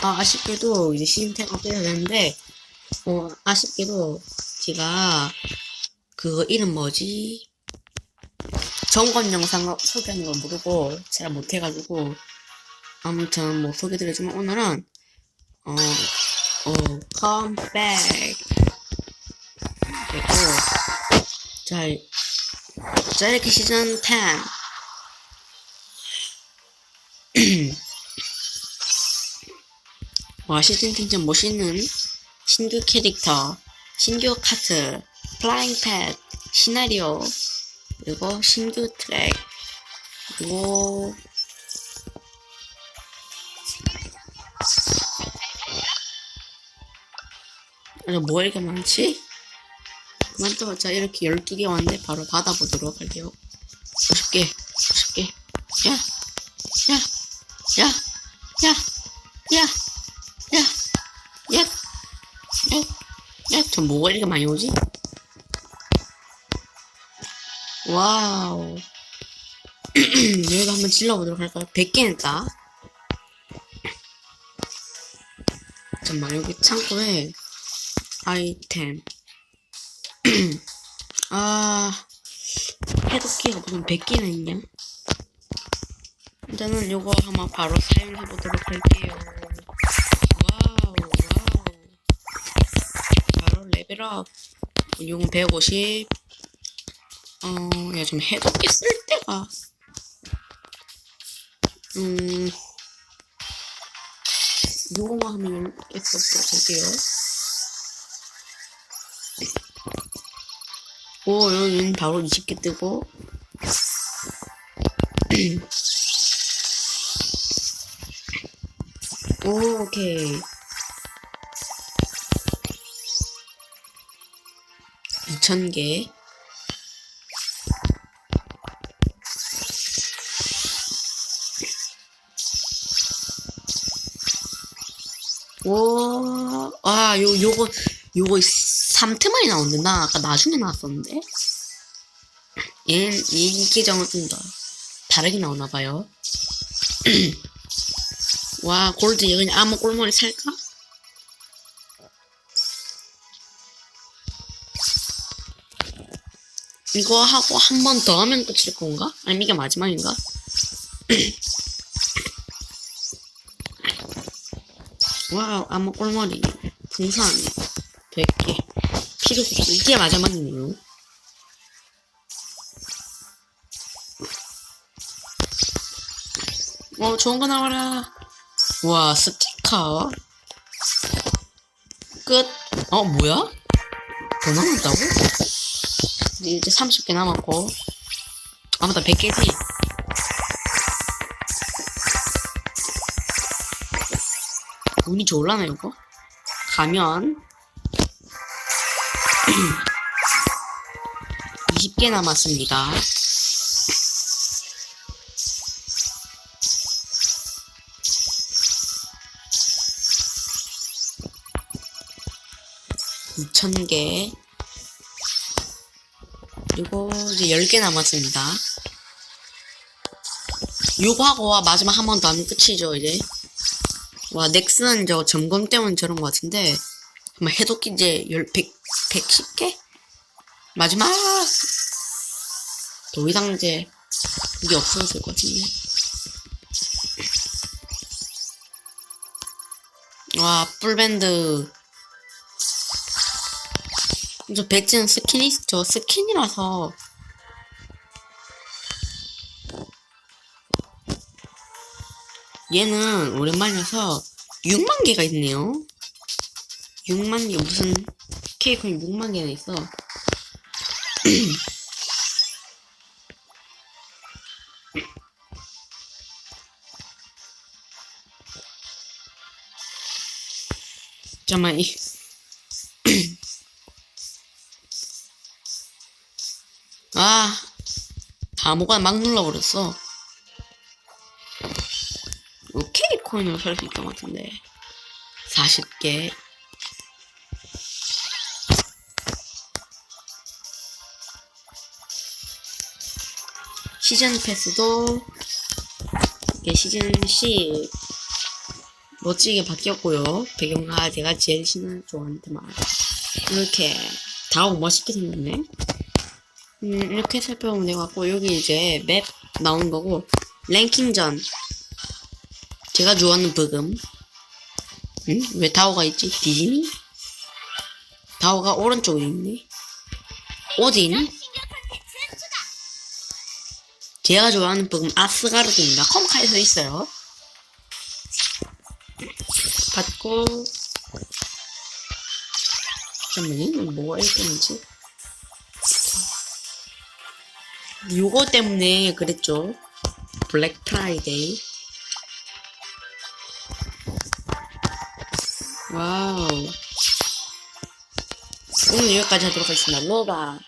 아, 아쉽게도 이제 시즌 10 업데이트가 됐는데, 어, 아쉽게도 제가 그거 이름 뭐지? 점검 영상 소개하는 걸 모르고 제가 못해가지고 아무튼 뭐 소개드리지만 오늘은 어, 어, back 그리고 자, 자 이렇게 시즌 10 와 시즌 10 진짜 멋있는 신규 캐릭터 신규 카트 플라잉 팻 시나리오 그리고 신규 트랙 그리고 뭐 이렇게 많지? 그만 또, 자, 이렇게 12개 왔는데 바로 받아보도록 할게요. 50개, 50개. 야, 야, 야, 야, 야, 저 뭐가 이렇게 많이 오지? 와우. 여기도 한번 질러보도록 할까요? 100개 냈다. 잠깐만, 여기 창고에 아이템. 아, 해독기가 무슨 100개나 있냐? 일단은 요거 한번 바로 사용해보도록 할게요. 얘들아 용 150. 어, 야, 좀 해독기 쓸 때가 음 요거만 하면 있었어 저게요. 오 여기는 바로 20개 뜨고. 오, 오케이. 2,000개. 오, 아, 요, 요거, 요거 3트만이 나오는데, 나 아까 나중에 나왔었는데? 얘는, 이 계정은 좀 더 다르게 나오나봐요. 와, 골드, 얘 그냥 아무 꼴머리 살까? 이거 하고 한 번 더 하면 끝일 건가? 아니면 이게 마지막인가? 와우, 아무 꼴머리. 풍선. 100개. 필요 없어. 이게 마지막이네요. 어, 좋은 거 나와라. 와, 스티커. 끝. 어, 뭐야? 더 남았다고? 이제 30개 남았고. 아, 맞다, 100개지? 운이 좋을라나, 이거? 가면. 20개 남았습니다. 이천 개 그리고 이제 10개 남았습니다. 요거 하고 와 마지막 한 번 더 하면 끝이죠 이제. 와 넥슨은 저 점검 때문에 저런 것 같은데 한번 해독기 이제 1 100, 110개? 마지막 더 이상 이제 이게 없어졌을 것 같은데 와 뿔밴드 저 배지는 스킨이 저 스킨이라서 얘는 오랜만이라서 6만 개가 있네요. 6만 개 무슨 케이크는 6만 개나 있어. 잠깐만 이 아, 아무거나 막 눌러버렸어. 오케이 코인으로 살 수 있던 것 같은데. 40개. 시즌 패스도 이게 시즌 10 멋지게 바뀌었고요. 배경가 제가 제일 신나 좋아하는 테마. 이렇게 다음 멋있게 생겼네. 음, 이렇게 살펴보면 돼갖고 여기 이제 맵 나온 거고 랭킹전 제가 좋아하는 브금 응? 왜 다오가 있지? 디즈니? 다오가 오른쪽에 있네 오딘 제가 좋아하는 브금 아스가르드입니다 컴카에서 있어요 받고 잠깐만요 뭐가 1등이지? 요거 때문에 그랬죠. 블랙 프라이데이. 와우. 오늘 여기까지 하도록 하겠습니다. 로바.